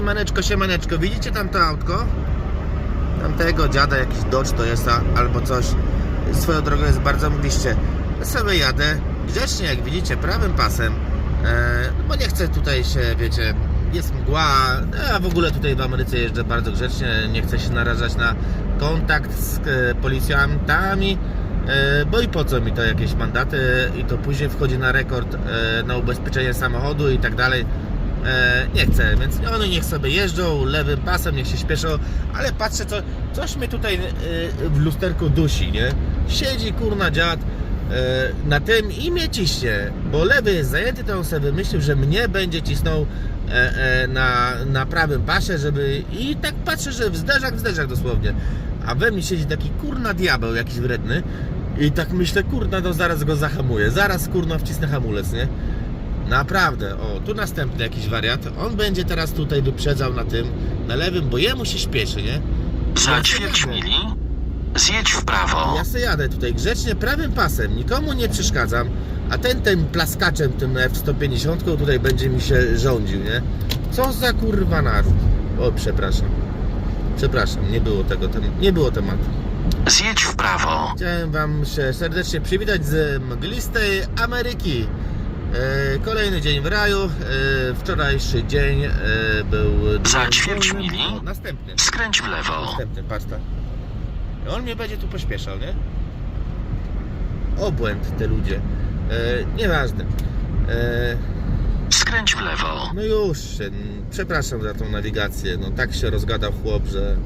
Siemaneczko, siemaneczko, widzicie tam to autko? Tamtego dziada jakiś Dodge to jest albo coś. Swoją drogą jest bardzo mgliście. Ja sobie jadę grzecznie, jak widzicie, prawym pasem. E, bo nie chcę tutaj się, wiecie, jest mgła, a w ogóle tutaj w Ameryce jeżdżę bardzo grzecznie, nie chcę się narażać na kontakt z e, policjantami, e, bo i po co mi to jakieś mandaty i to później wchodzi na rekord na ubezpieczenie samochodu i tak dalej. E, nie chcę, więc one niech sobie jeżdżą lewym pasem, niech się śpieszą, ale patrzę, co, coś mnie tutaj e, w lusterku dusi, nie? Siedzi kurna dziad e, na tym i mnie ciśnie, bo lewy jest zajęty, to on sobie wymyślił, że mnie będzie cisnął na, na prawym pasie, żeby i tak patrzę, że w zderzak, w zderzak dosłownie, a we mnie siedzi taki kurna diabeł jakiś wredny i tak myślę, kurna, no zaraz go zahamuję, zaraz kurna wcisnę hamulec, nie? Naprawdę, o, tu następny jakiś wariat. On będzie teraz tutaj wyprzedzał na tym, na lewym, bo jemu się śpieszy, nie? Za ćwierć mili zjedź w prawo. Ja sobie jadę tutaj grzecznie prawym pasem, nikomu nie przeszkadzam, a ten tym plaskaczem, tym F-150 tutaj będzie mi się rządził, nie? Co za kurwa naród. O, przepraszam. Przepraszam, nie było tego, tem- nie było tematu. Zjedź w prawo. Chciałem Wam się serdecznie przywitać z mglistej Ameryki. E, Kolejny dzień w raju. E, Wczorajszy dzień e, był. Za ćwierć mili O, Następny. skręć w lewo. Następny, patrz tam. On mnie będzie tu pośpieszał, nie? Obłęd te ludzie. E, nieważne. E, Skręć w lewo. no już, przepraszam za tą nawigację. No tak się rozgadał chłop, że.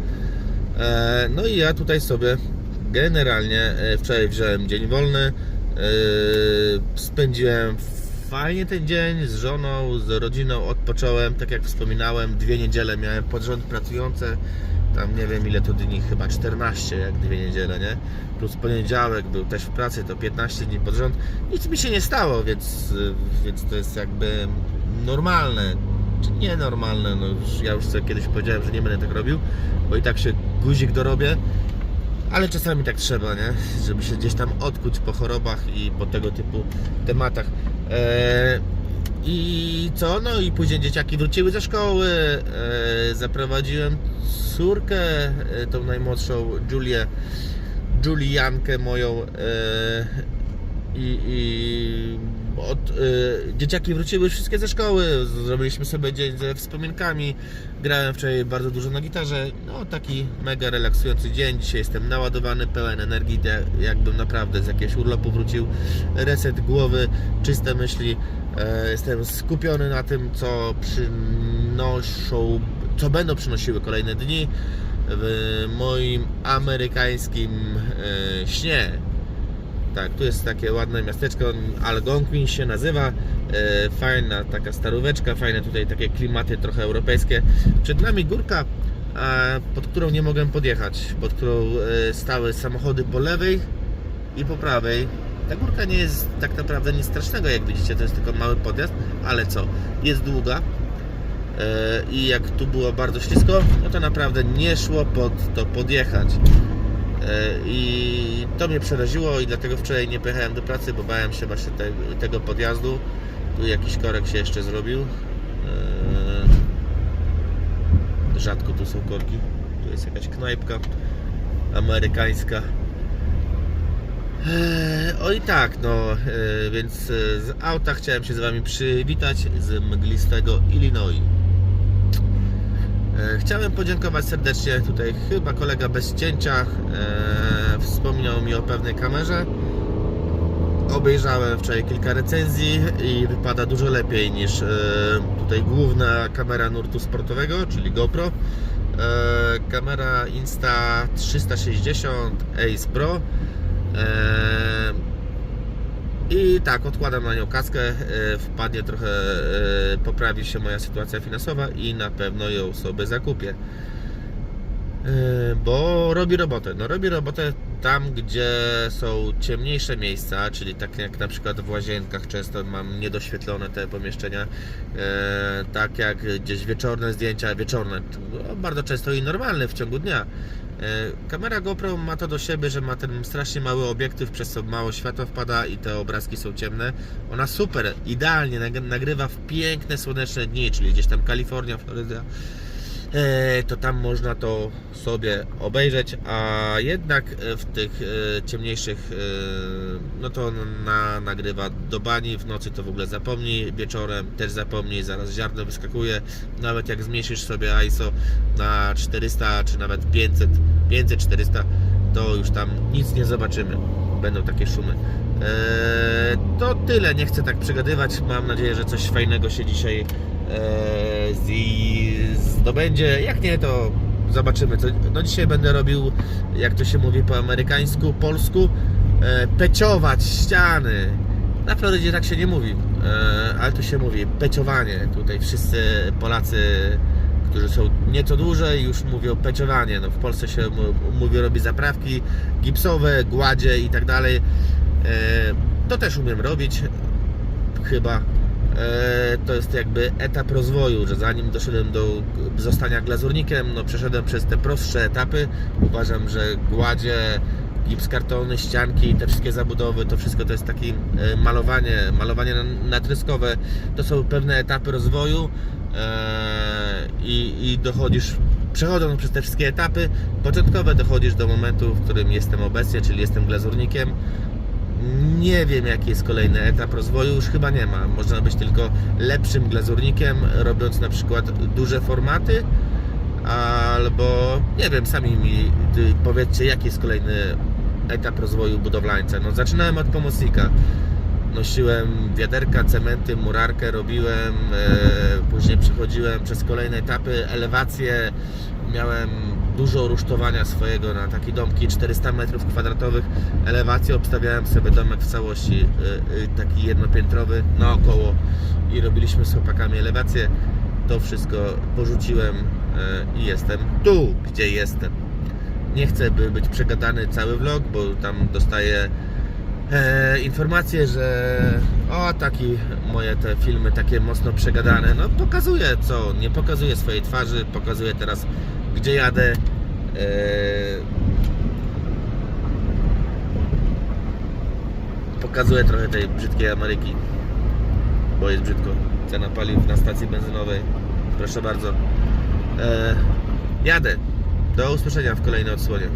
E, no i ja tutaj sobie generalnie wczoraj wziąłem dzień wolny. Spędziłem fajnie ten dzień z żoną, z rodziną, odpocząłem. Tak jak wspominałem, dwie niedziele miałem pod rząd pracujące. Tam nie wiem ile to dni, chyba 14 jak dwie niedziele, nie? Plus poniedziałek był też w pracy, to 15 dni pod rząd. Nic mi się nie stało, więc, więc to jest jakby normalne. Czy nienormalne, no już, ja już sobie kiedyś powiedziałem, że nie będę tak robił, bo i tak się guzik dorobię. Ale czasami tak trzeba, nie? Żeby się gdzieś tam odkuć po chorobach i po tego typu tematach. Eee, I co? No i później dzieciaki wróciły ze szkoły. Eee, zaprowadziłem córkę, e, tą najmłodszą Julię, Juliankę moją. I, i od, e, dzieciaki wróciły wszystkie ze szkoły, zrobiliśmy sobie dzień ze wspominkami, grałem wczoraj bardzo dużo na gitarze, no taki mega relaksujący dzień, dzisiaj jestem naładowany, pełen energii, jakbym naprawdę z jakiegoś urlopu wrócił, reset głowy, czyste myśli, e, jestem skupiony na tym, co przynoszą, co będą przynosiły kolejne dni w moim amerykańskim e, śnie, tak, tu jest takie ładne miasteczko, Algonquin się nazywa. E, fajna taka staróweczka, fajne tutaj takie klimaty trochę europejskie. Przed nami górka, pod którą nie mogłem podjechać, pod którą e, stały samochody po lewej i po prawej. Ta górka nie jest tak naprawdę nic strasznego, jak widzicie, to jest tylko mały podjazd, ale co, jest długa. E, I jak tu było bardzo ślisko, no to naprawdę nie szło pod to podjechać. E, I to mnie przeraziło i dlatego wczoraj nie pojechałem do pracy, bo bałem się właśnie te, tego podjazdu. Tu jakiś korek się jeszcze zrobił. E, Rzadko tu są korki. Tu jest jakaś knajpka amerykańska. E, O i tak, no, więc z auta chciałem się z Wami przywitać z mglistego Illinois. E, Chciałem podziękować serdecznie tutaj chyba kolega bez cięcia e, wspomniał mi o pewnej kamerze. Obejrzałem wczoraj kilka recenzji i wypada dużo lepiej niż e, tutaj główna kamera nurtu sportowego, czyli GoPro. Kamera Insta 360 Ace Pro. I tak, odkładam na nią kaskę, e, wpadnie trochę, e, poprawi się moja sytuacja finansowa i na pewno ją sobie zakupię. E, Bo robi robotę. No robi robotę tam, gdzie są ciemniejsze miejsca, czyli tak jak na przykład w łazienkach często mam niedoświetlone te pomieszczenia, tak jak gdzieś wieczorne zdjęcia, wieczorne, no, bardzo często i normalne w ciągu dnia. E, Kamera GoPro ma to do siebie, że ma ten strasznie mały obiektyw, przez co mało światła wpada i te obrazki są ciemne. Ona super, idealnie nag- nagrywa w piękne słoneczne dni, czyli gdzieś tam Kalifornia, Floryda. E, To tam można to sobie obejrzeć, a jednak e, w tych e, ciemniejszych, no to na, nagrywa do bani, w nocy to w ogóle zapomnij, wieczorem też zapomnij, zaraz ziarno wyskakuje, nawet jak zmniejszysz sobie ISO na 400 czy nawet 500, 500, 400, to już tam nic nie zobaczymy, będą takie szumy. To tyle, nie chcę tak przegadywać, mam nadzieję, że coś fajnego się dzisiaj eee, z- zdobędzie, jak nie to zobaczymy. No dzisiaj będę robił, jak to się mówi po amerykańsku, polsku, e, peciować ściany. Na Florydzie tak się nie mówi, e, ale tu się mówi peciowanie. Tutaj wszyscy Polacy, którzy są nieco dłużej, już mówią peciowanie. No, w Polsce się mówi robi zaprawki gipsowe, gładzie i tak dalej. E, To też umiem robić, chyba. E, To jest jakby etap rozwoju, że zanim doszedłem do zostania glazurnikiem, no przeszedłem przez te prostsze etapy. Uważam, że gładzie, gips kartony, ścianki, te wszystkie zabudowy, to wszystko to jest takie e, malowanie, malowanie na- natryskowe. To są pewne etapy rozwoju e, i, i dochodzisz, przechodząc przez te wszystkie etapy początkowe, dochodzisz do momentu, w którym jestem obecnie, czyli jestem glazurnikiem. Nie wiem, jaki jest kolejny etap rozwoju, już chyba nie ma. Można być tylko lepszym glazurnikiem, robiąc na przykład duże formaty, albo nie wiem, sami mi powiedzcie, jaki jest kolejny etap rozwoju budowlańca. No, zaczynałem od pomocnika. Nosiłem wiaderka, cementy, murarkę robiłem, e, później przechodziłem przez kolejne etapy, elewacje, miałem dużo rusztowania swojego na takie domki 400 metrów kwadratowych, elewację, obstawiałem sobie domek w całości, e, e, taki jednopiętrowy naokoło i robiliśmy z chłopakami elewację. To wszystko porzuciłem e, i jestem tu, gdzie jestem. Nie chcę, by być przegadany cały vlog, bo tam dostaję e, informację, że o taki moje te filmy takie mocno przegadane. No pokazuję co, nie pokazuję swojej twarzy, pokazuję teraz gdzie jadę. E, pokazuję trochę tej brzydkiej Ameryki, bo jest brzydko. Cena paliw na stacji benzynowej. Proszę bardzo. E, jadę. Do usłyszenia w kolejnej odsłonie.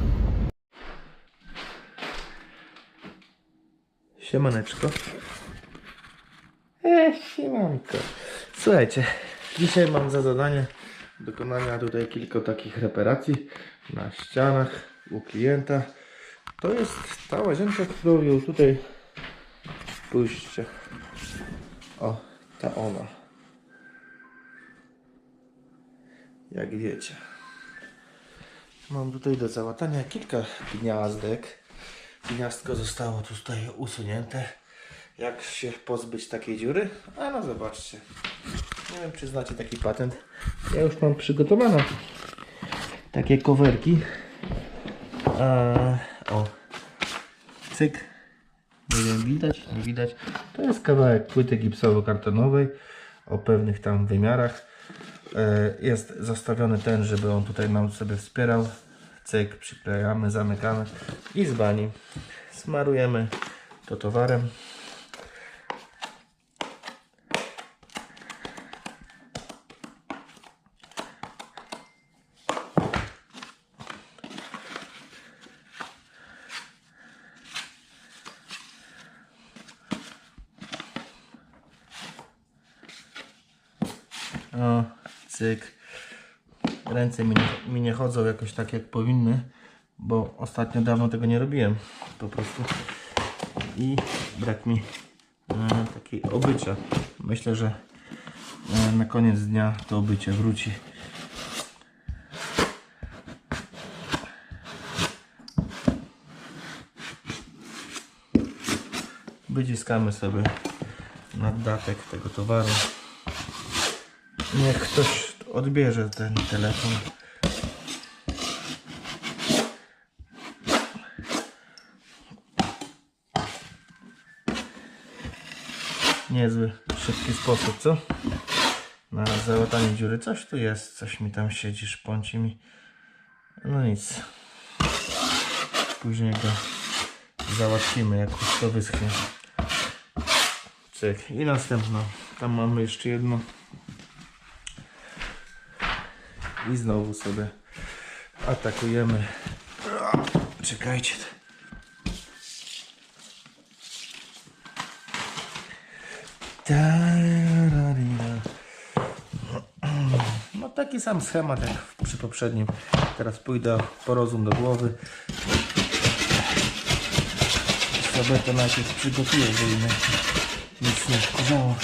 Siemaneczko. E, siemanko. Słuchajcie, dzisiaj mam za zadanie dokonania tutaj kilku takich reparacji na ścianach u klienta. To jest ta łazienka, którą ją tutaj spójrzcie. O, ta ona. Jak wiecie. Mam tutaj do załatania kilka gniazdek. Gniazdko zostało tutaj usunięte. Jak się pozbyć takiej dziury? A no zobaczcie. Nie wiem czy znacie taki patent. Ja już mam przygotowane takie coverki. A, o. Cyk. Nie wiem, widać, nie widać. To jest kawałek płyty gipsowo-kartonowej o pewnych tam wymiarach. E, Jest zostawiony ten, żeby on tutaj nam sobie wspierał. Cyk, przyklejamy, zamykamy i z bani smarujemy to towarem. O, cyk. Ręce mi nie, mi nie chodzą jakoś tak jak powinny, bo ostatnio dawno tego nie robiłem. Po prostu. I brak mi e, takiej obycia. Myślę, że e, na koniec dnia to obycie wróci. Wyciskamy sobie naddatek tego towaru. Niech ktoś odbierze ten telefon. Niezły, szybki sposób, co? Na załatanie dziury. Coś tu jest, coś mi tam siedzi, szponci mi. No nic. Później go załatwimy, jak już to wyschnie. Cyk. I następno. Tam mamy jeszcze jedno. I znowu sobie atakujemy. Czekajcie. No taki sam schemat jak przy poprzednim. Teraz pójdę po rozum do głowy. Sobie to najpierw przygotuję, żeby nic nie wkurzało.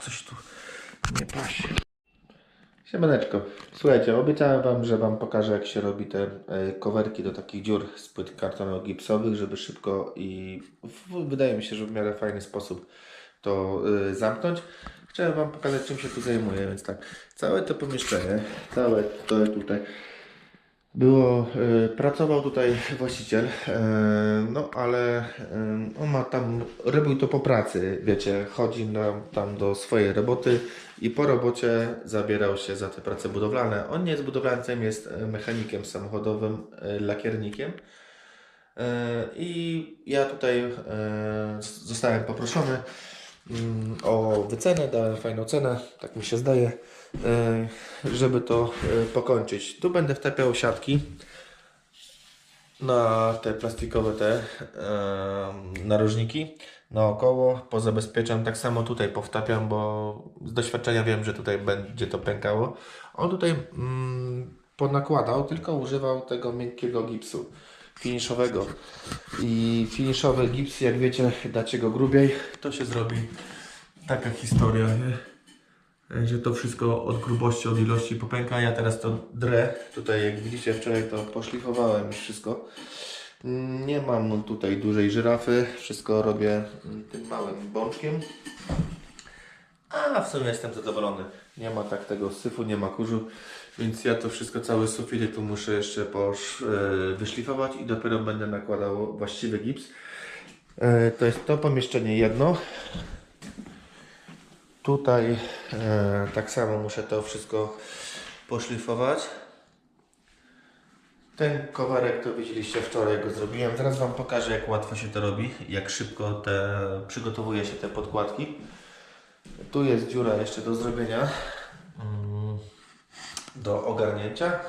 Coś tu nie pasie. Siemaneczko. Słuchajcie, obiecałem Wam, że Wam pokażę jak się robi te e, coverki do takich dziur z płyt kartono-gipsowych, żeby szybko i w, wydaje mi się, że w miarę fajny sposób to e, zamknąć. Chciałem Wam pokazać czym się tu zajmuję, więc tak, całe to pomieszczenie, całe to tutaj było, e, pracował tutaj właściciel, e, no ale e, on ma tam, robił to po pracy, wiecie, chodzi na, tam do swojej roboty i po robocie zabierał się za te prace budowlane. On nie jest budowlańcem, jest mechanikiem samochodowym, lakiernikiem. I ja tutaj zostałem poproszony mm, o wycenę, dałem fajną cenę, tak mi się zdaje, żeby to e, pokończyć. Tu będę wtapiał siatki na te plastikowe te e, narożniki naokoło, pozabezpieczam, tak samo tutaj powtapiam, bo z doświadczenia wiem, że tutaj będzie to pękało. On tutaj mm, ponakładał, tylko używał tego miękkiego gipsu finiszowego i finiszowy gips, jak wiecie, dacie go grubiej, to się zrobi taka historia, nie? Że to wszystko od grubości, od ilości popęka. Ja teraz to drę. Tutaj jak widzicie wczoraj to poszlifowałem już wszystko. Nie mam tutaj dużej żyrafy. Wszystko robię mm, tym małym bączkiem. A w sumie jestem zadowolony. Nie ma tak tego syfu, nie ma kurzu. Więc ja to wszystko, cały sufit tu muszę jeszcze posz, e, wyszlifować i dopiero będę nakładał właściwy gips. E, to jest to pomieszczenie jedno. Tutaj e, tak samo muszę to wszystko poszlifować. Ten kowarek to widzieliście wczoraj, go zrobiłem. Teraz Wam pokażę jak łatwo się to robi, jak szybko te, przygotowuje się te podkładki. Tu jest dziura jeszcze do zrobienia, mm, do ogarnięcia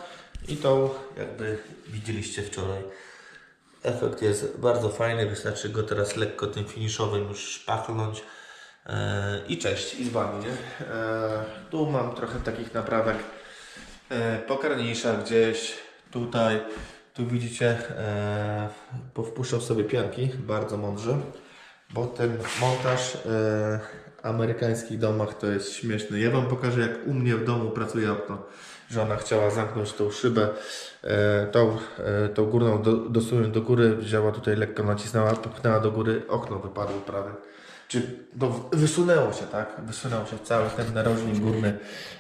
i tą jakby widzieliście wczoraj. Efekt jest bardzo fajny, wystarczy go teraz lekko tym finiszowym już. E, I cześć, i z Wami? E, tu mam trochę takich naprawek e, po karniszach gdzieś, tutaj, tu widzicie, powpuszczał sobie pianki, bardzo mądrze, bo ten montaż e, amerykańskich domach to jest śmieszny. Ja Wam pokażę jak u mnie w domu pracuje okno. Żona chciała zamknąć tą szybę, tą, tą górną do, do góry, wzięła tutaj lekko nacisnęła, popchnęła do góry, okno wypadło prawie. Czy no, wysunęło się, tak? Wysunął się cały ten narożnik górny,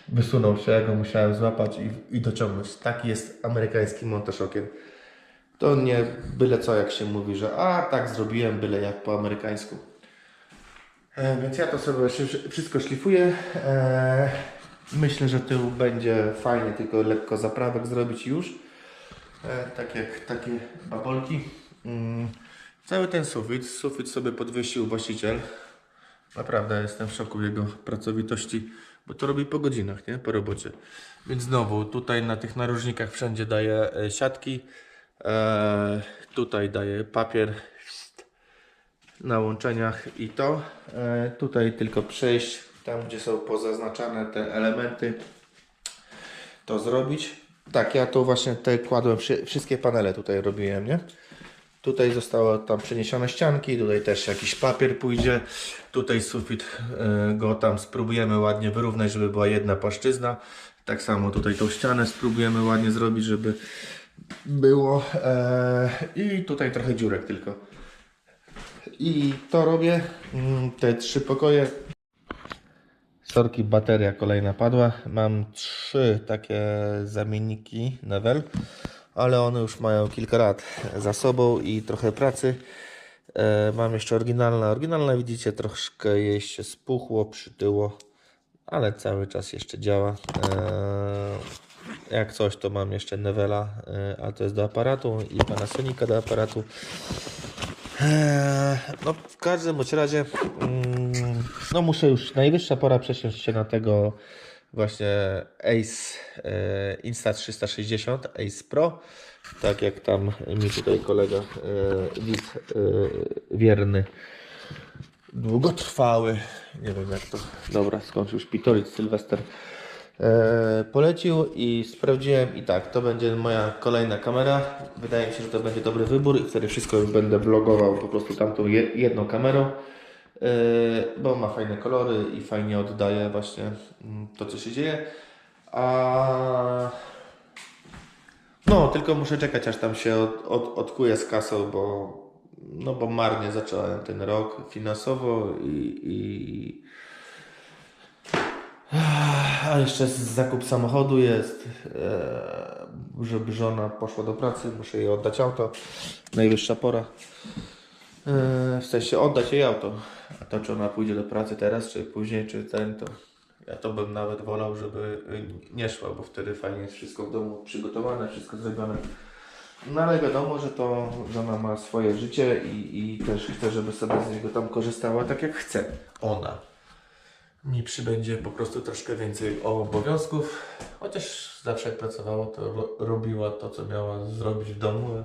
wysunął się, ja go musiałem złapać i, i dociągnąć. Taki jest amerykański montaż okien. To nie byle co, jak się mówi, że a tak zrobiłem, byle jak po amerykańsku. E, więc ja to sobie szy- wszystko szlifuję. E, myślę, że tył będzie fajnie, tylko lekko zaprawek zrobić już. E, tak jak takie babolki. Mm, cały ten sufit, sufit sobie podwyższył właściciel. Naprawdę jestem w szoku jego pracowitości, bo to robi po godzinach, nie? Po robocie. Więc znowu tutaj na tych narożnikach wszędzie daję e, siatki. E, tutaj daję papier na łączeniach i to. E, tutaj tylko przejść tam, gdzie są pozaznaczane te elementy, to zrobić. Tak, ja to właśnie te kładłem, wszy- wszystkie panele tutaj robiłem, nie? Tutaj zostało tam przeniesione ścianki, tutaj też jakiś papier pójdzie. Tutaj sufit e, go tam spróbujemy ładnie wyrównać, żeby była jedna płaszczyzna. Tak samo tutaj tą ścianę spróbujemy ładnie zrobić, żeby było. E, I tutaj trochę dziurek tylko. I to robię. Mm, Te trzy pokoje. Sorki, bateria kolejna padła. Mam trzy takie zamienniki Nevel, ale one już mają kilka lat za sobą i trochę pracy. E, mam jeszcze oryginalne. Oryginalne widzicie troszkę jej się spuchło, przytyło, ale cały czas jeszcze działa. E, jak coś, to mam jeszcze Nevela, e, ale to jest do aparatu i Panasonica do aparatu. No, w każdym bądź razie, mm, no muszę już, najwyższa pora przesiąść się na tego właśnie Ace e, Insta 360, Ace Pro, tak jak tam mi tutaj kolega e, widz e, wierny, długotrwały, nie wiem jak to, dobra, skończył szpitolić Sylwester, polecił i sprawdziłem i tak, to będzie moja kolejna kamera. Wydaje mi się, że to będzie dobry wybór i wtedy wszystko już będę vlogował po prostu tamtą je- jedną kamerą, bo ma fajne kolory i fajnie oddaje właśnie mm, to, co się dzieje. A no, tylko muszę czekać, aż tam się od, od, odkuje z kasą, bo, no, bo marnie zacząłem ten rok finansowo i, i, a jeszcze zakup samochodu jest, e, żeby żona poszła do pracy, muszę jej oddać auto. Najwyższa pora. E, w sensie oddać jej auto. A to czy ona pójdzie do pracy teraz, czy później, czy ten, to ja to bym nawet wolał, żeby y, nie szła, bo wtedy fajnie jest wszystko w domu przygotowane, wszystko zrobione. No ale wiadomo, że to żona ma swoje życie i, i też chce, żeby sobie z niego tam korzystała tak jak chce ona mi przybędzie po prostu troszkę więcej obowiązków. Chociaż zawsze jak pracowała, to ro robiła to, co miała zrobić w domu.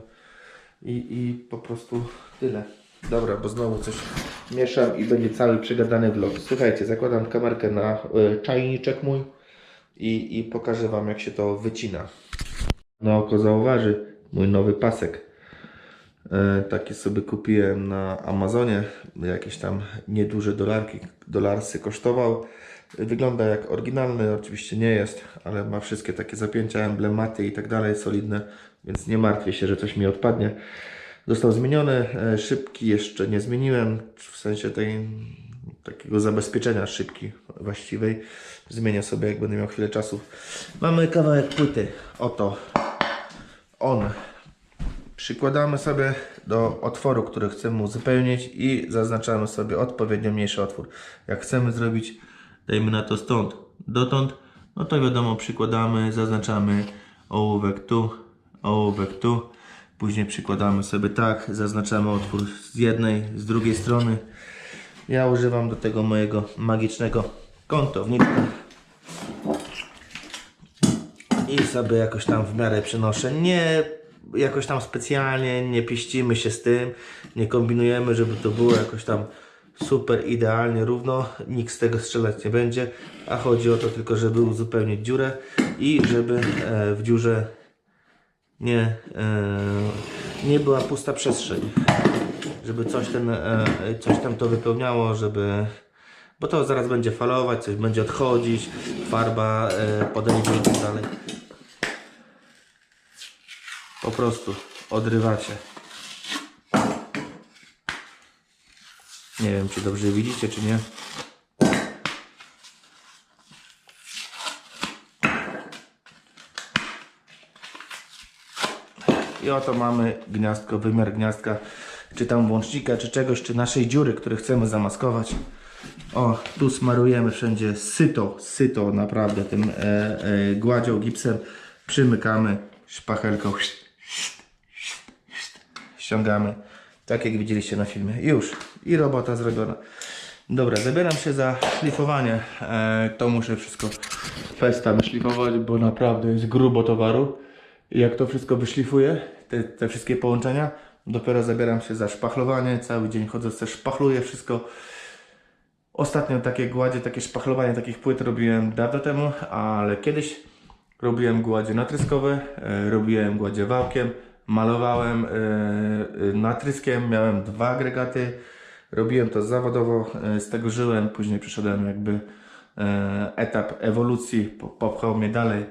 I, I po prostu tyle. Dobra, bo znowu coś mieszam i będzie cały przegadany vlog. Słuchajcie, zakładam kamerkę na y, czajniczek mój i, i pokażę Wam, jak się to wycina. Na oko zauważy mój nowy pasek. E, Takie sobie kupiłem na Amazonie. Jakieś tam nieduże dolarki, dolarsy kosztował. Wygląda jak oryginalny, oczywiście nie jest, ale ma wszystkie takie zapięcia, emblematy i tak dalej, solidne, więc nie martwię się, że coś mi odpadnie. Został zmieniony, e, szybki jeszcze nie zmieniłem, w sensie tej, takiego zabezpieczenia szybki właściwej. Zmienię sobie, jak będę miał chwilę czasu. Mamy kawałek płyty, oto on Przykładamy sobie do otworu, który chcemy uzupełnić i zaznaczamy sobie odpowiednio mniejszy otwór. Jak chcemy zrobić, dajmy na to stąd dotąd, no to wiadomo, przykładamy, zaznaczamy ołówek tu, ołówek tu. Później przykładamy sobie tak, zaznaczamy otwór z jednej, z drugiej strony. Ja używam do tego mojego magicznego kątownika i sobie jakoś tam w miarę przenoszę. Nie jakoś tam specjalnie, nie pieścimy się z tym, nie kombinujemy, żeby to było jakoś tam super idealnie równo. Nikt z tego strzelać nie będzie, a chodzi o to tylko, żeby uzupełnić dziurę i żeby e, w dziurze nie, e, nie była pusta przestrzeń. Żeby coś, ten, e, coś tam to wypełniało, żeby bo to zaraz będzie falować, coś będzie odchodzić, farba e, podejdzie i tak dalej. Po prostu odrywacie. Nie wiem, czy dobrze widzicie, czy nie. I oto mamy gniazdko, wymiar gniazdka, czy tam włącznika, czy czegoś, czy naszej dziury, które chcemy zamaskować. O, tu smarujemy wszędzie syto, syto naprawdę tym e, e, gładzią, gipsem. Przymykamy szpachelką. Ściągamy. Tak jak widzieliście na filmie. Już. I robota zrobiona. Dobra, zabieram się za szlifowanie. E, to muszę wszystko festem szlifować, bo naprawdę jest grubo towaru. Jak to wszystko wyszlifuję, te, te wszystkie połączenia, dopiero zabieram się za szpachlowanie. Cały dzień chodzę, też szpachluję wszystko. Ostatnio takie gładzie, takie szpachlowanie takich płyt robiłem dawno temu, ale kiedyś robiłem gładzie natryskowe, robiłem gładzie wałkiem, malowałem e, e, natryskiem, miałem dwa agregaty, robiłem to zawodowo, e, z tego żyłem, później przeszedłem jakby etap ewolucji, po- popchał mnie dalej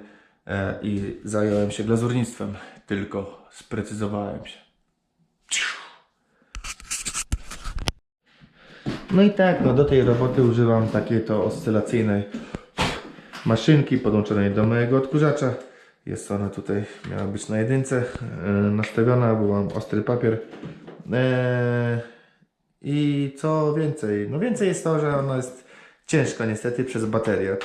i zająłem się glazurnictwem, tylko sprecyzowałem się. No i tak, no do tej roboty używam takiej to oscylacyjnej maszynki podłączonej do mojego odkurzacza. Jest ona tutaj, miała być na jedynce e, nastawiona, bo mam ostry papier. E, I co więcej? No więcej jest to, że ona jest ciężka niestety przez baterię.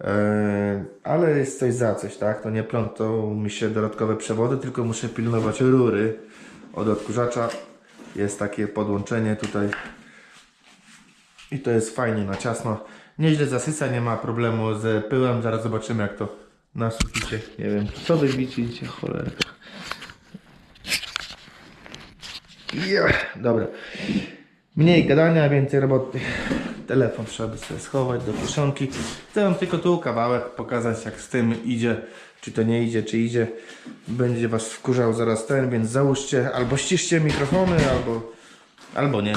E, ale jest coś za coś, tak? To nie plątą mi się dodatkowe przewody, tylko muszę pilnować rury od odkurzacza. Jest takie podłączenie tutaj i to jest fajnie na ciasno. Nieźle zasysa, nie ma problemu z pyłem. Zaraz zobaczymy jak to na suficie. Nie wiem, co wy cholera. Ja, dobra. Mniej gadania, więcej roboty. Telefon trzeba by sobie schować do kieszonki. Chcę wam tylko tu kawałek pokazać jak z tym idzie. Czy to nie idzie, czy idzie. Będzie was wkurzał zaraz ten, więc załóżcie albo ściszcie mikrofony, albo, albo nie.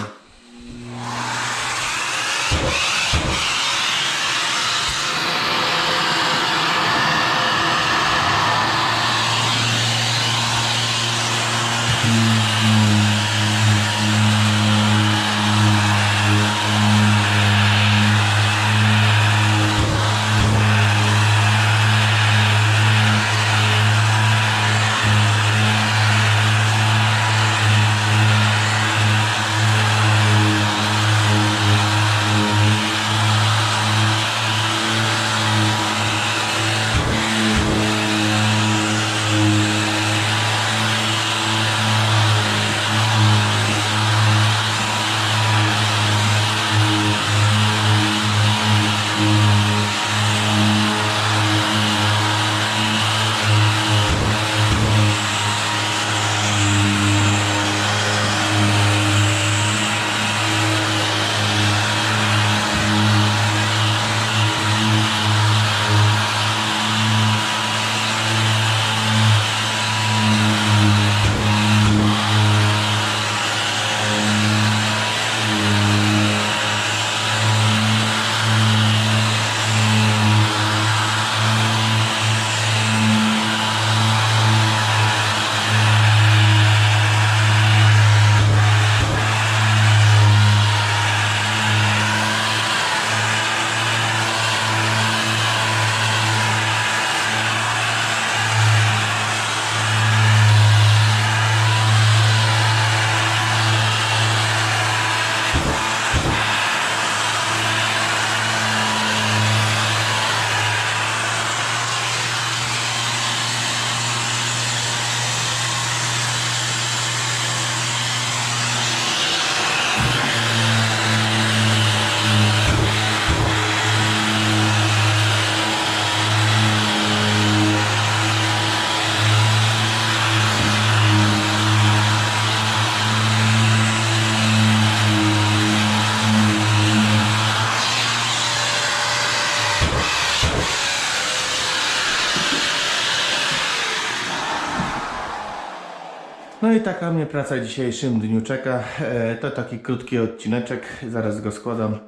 No i taka mnie praca w dzisiejszym dniu czeka. E, To taki krótki odcineczek, zaraz go składam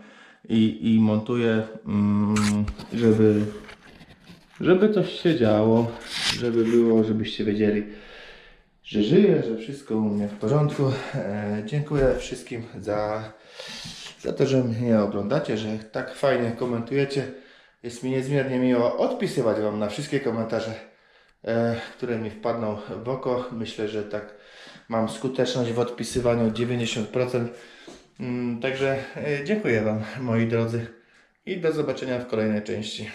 i, i montuję, mm, żeby, żeby coś się działo, żeby było, żebyście wiedzieli, że żyję, że wszystko u mnie w porządku. E, Dziękuję wszystkim za, za to, że mnie oglądacie, że tak fajnie komentujecie. Jest mi niezmiernie miło odpisywać Wam na wszystkie komentarze e, które mi wpadną w oko. Myślę, że tak mam skuteczność w odpisywaniu 90%. Mm, Także e, dziękuję Wam, moi drodzy, i do zobaczenia w kolejnej części.